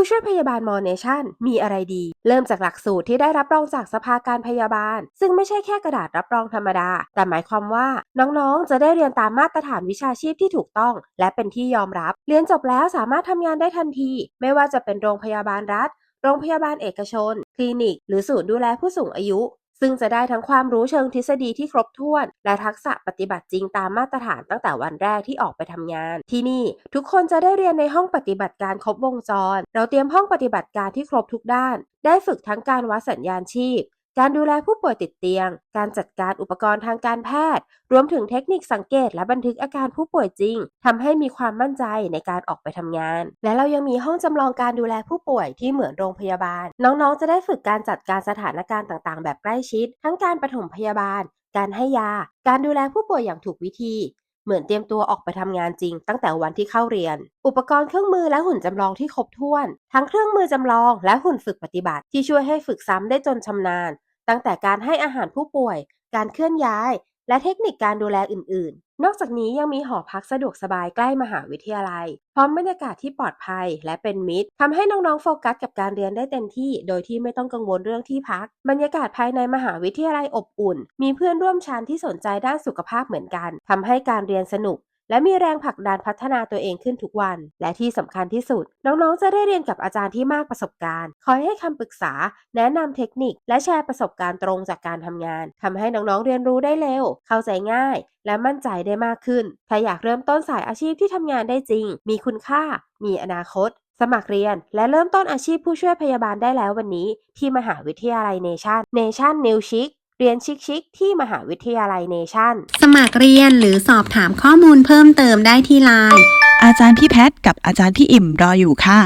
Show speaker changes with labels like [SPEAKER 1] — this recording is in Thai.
[SPEAKER 1] ผู้ช่วยพยาบาลมอเนชั่นมีอะไรดี เริ่มจากหลักสูตรที่ได้รับรองจากสภาการพยาบาล ซึ่งไม่ใช่แค่กระดาษรับรองธรรมดา แต่หมายความว่าน้องๆ จะได้เรียนตามมาตรฐานวิชาชีพที่ถูกต้อง และเป็นที่ยอมรับ เรียนจบแล้วสามารถทำงานได้ทันที ไม่ว่าจะเป็นโรงพยาบาลรัฐ โรงพยาบาลเอกชน คลินิก หรือศูนย์ดูแลผู้สูงอายุ ซึ่งจะได้ทั้งความรู้เชิงทฤษฎีที่ครบถ้วน และทักษะปฏิบัติจริงตามมาตรฐานตั้งแต่วันแรกที่ออกไปทำงาน ที่นี่ทุกคนจะได้เรียนในห้องปฏิบัติการครบวงจร เราเตรียมห้องปฏิบัติการที่ครบทุกด้าน ได้ฝึกทั้งการวัดสัญญาณชีพ การดูแลผู้ป่วยติดเตียง การจัดการอุปกรณ์ทางการแพทย์ รวมถึงเทคนิคสังเกตและบันทึกอาการผู้ป่วยจริงทำให้มีความมั่นใจในการออกไปทำงาน และเรายังมีห้องจำลองการดูแลผู้ป่วยที่เหมือนโรงพยาบาล น้องๆ จะได้ฝึกการจัดการสถานการณ์ต่างๆ แบบใกล้ชิด ทั้งการปฐมพยาบาล การให้ยา การดูแลผู้ป่วยอย่างถูกวิธีเหมือนเตรียมตัวออกไปทำงานจริง ตั้งแต่วันที่เข้าเรียน อุปกรณ์เครื่องมือและหุ่นจำลองที่ครบถ้วน ทั้งเครื่องมือจำลองและหุ่นฝึกปฏิบัติที่ช่วยให้ฝึกซ้ำได้จนชำนาญ ตั้งแต่การให้อาหารผู้ป่วย การเคลื่อนย้าย และเทคนิคการดูแลอื่น ๆ นอกจากนี้ยังมีหอพักสะดวกสบายใกล้มหาวิทยาลัย พร้อมบรรยากาศที่ปลอดภัยและเป็นมิตรทำให้น้อง ๆ โฟกัสกับการเรียนได้เต็มที่ โดยที่ไม่ต้องกังวลเรื่องที่พัก บรรยากาศภายในมหาวิทยาลัยอบอุ่น มีเพื่อนร่วมชั้นที่สนใจด้านสุขภาพเหมือนกันทำให้การเรียนสนุก และมีแรงผลักดันพัฒนาตัวเองขึ้นทุกวัน และที่สำคัญที่สุด น้องๆ จะได้เรียนกับอาจารย์ที่มากประสบการณ์ คอยให้คำปรึกษา แนะนำเทคนิค และแชร์ประสบการณ์ตรงจากการทำงานทำให้น้องๆ เรียนรู้ได้เร็ว เข้าใจง่าย และมั่นใจได้มากขึ้น ถ้าอยากเริ่มต้นสายอาชีพที่ทำงานได้จริง มีคุณค่า มีอนาคต สมัครเรียน และเริ่มต้นอาชีพผู้ช่วยพยาบาลได้แล้ววันนี้ ที่มหาวิทยาลัยเนชั่นเนชั่นนิวชิค เรียนชิคๆที่มหาวิทยาลัยเนชั่น
[SPEAKER 2] สมัครเรียนหรือสอบถามข้อมูลเพิ่มเติมได้ที่ไลน์
[SPEAKER 3] อาจารย์พี่แพทย์กับอาจารย์พี่อิ่มรออยู่ค่ะ